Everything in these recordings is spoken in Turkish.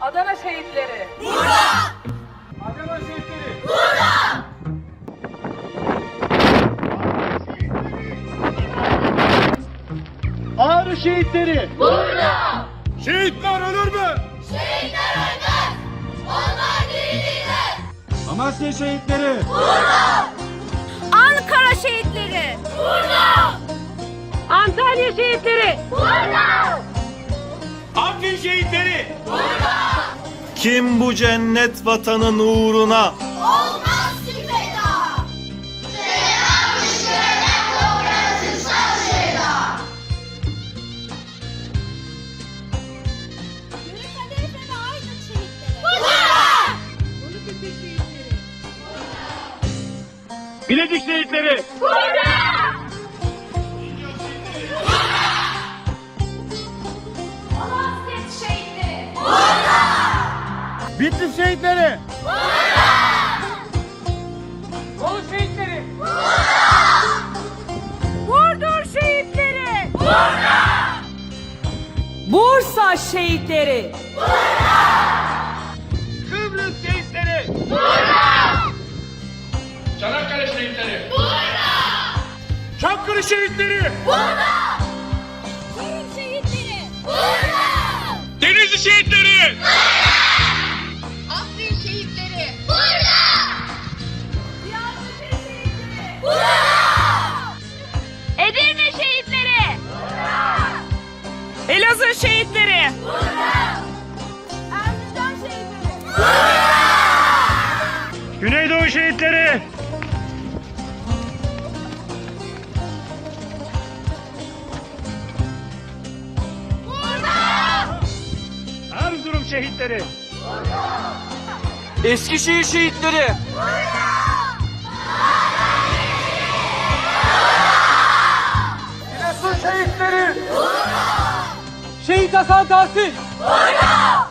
Adana şehitleri. Adana şehitleri. Ağrı şehitleri. Şehitler ölür mü? Şehitler ölmez. Onlar dirilir. Amasya şehitleri. Ankara şehitleri. Burada. Antalya şehitleri. Burada. Afrin şehitleri. Kim bu cennet vatanın uğruna Olmaz ki feda. Selam düşlerine doğrasızsal sevda. Aydın şehitleri. Burada. Bilecik şehitleri. Burada. Şehitleri. Bolu şehitleri. Burdur şehitleri. Bursa şehitleri. Kıbrıs şehitleri. Çanakkale şehitleri. Çankırı şehitleri. Kırım şehitleri. Burada. Denizli şehitleri. Afrin şehitleri. Burada. Erzurum şehitleri. Eskişehir şehitleri Giresun şehitleri. Şehit Hasan Tahsin. Müşahede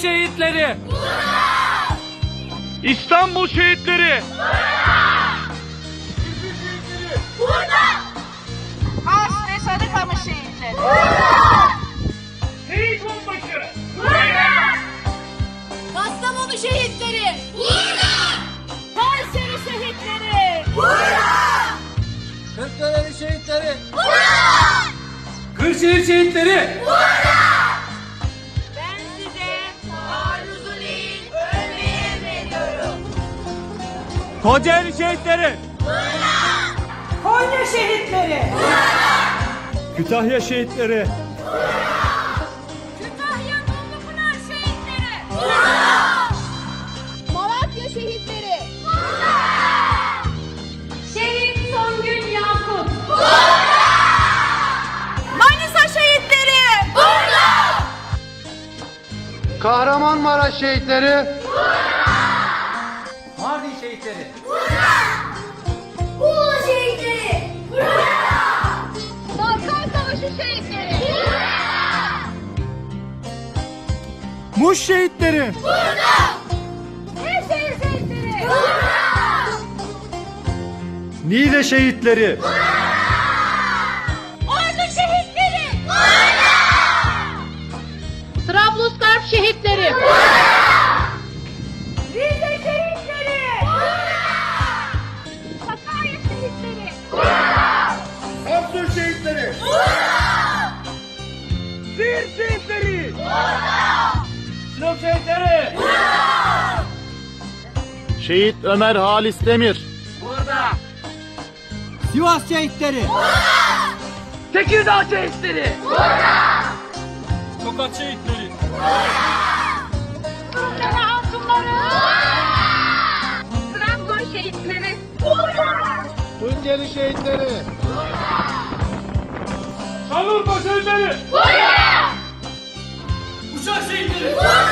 Şehitleri İstanbul şehitleri. Burada. Kars ve Sarıkamış şehitleri. Şehit onbaşı. Burada. Kastamonu şehitleri. Burada. Kayseri şehitleri. Burada. Kırklareli şehitleri Burada. Kırşehir şehitleri. Ben Kocaeli şehitleri. Konya şehitleri. Kütahya şehitleri. Kütahya Dumlupınar şehitleri. Burada. Malatya şehitleri. Burada. Şehit Songül Yakut. Burada. Manisa şehitleri. Burada. Kahramanmaraş şehitleri, Şehitleri. Muğla şehitleri. Burada. Balkan Savaşı şehitleri. Burada. Muş şehitleri. Burada. Nevşehir şehitleri. Burada. Niğde şehitleri, Ordu şehitleri. Burada. Trablusgarp şehitleri. Burada. Şehit Ömer Halis Demir, Sivas şehitleri. Tekirdağ şehitleri. Tokat şehitleri. Rumları hatunları. Trabzon şehitleri. Burada. Tunceli şehitleri, Şanlıurfa şehitleri. Burada. Uşak şehitleri. Şehit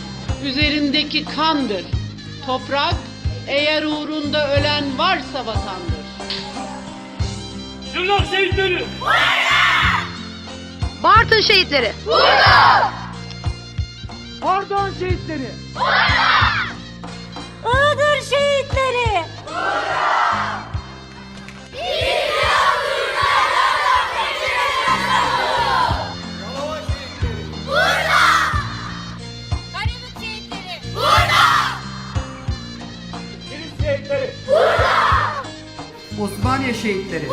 üzerindeki kandır. Toprak eğer uğrunda ölen varsa vatandır. Şırnak şehitleri. Bartın şehitleri. Pardon şehitleri. Iğdır Osmaniye şehitleri.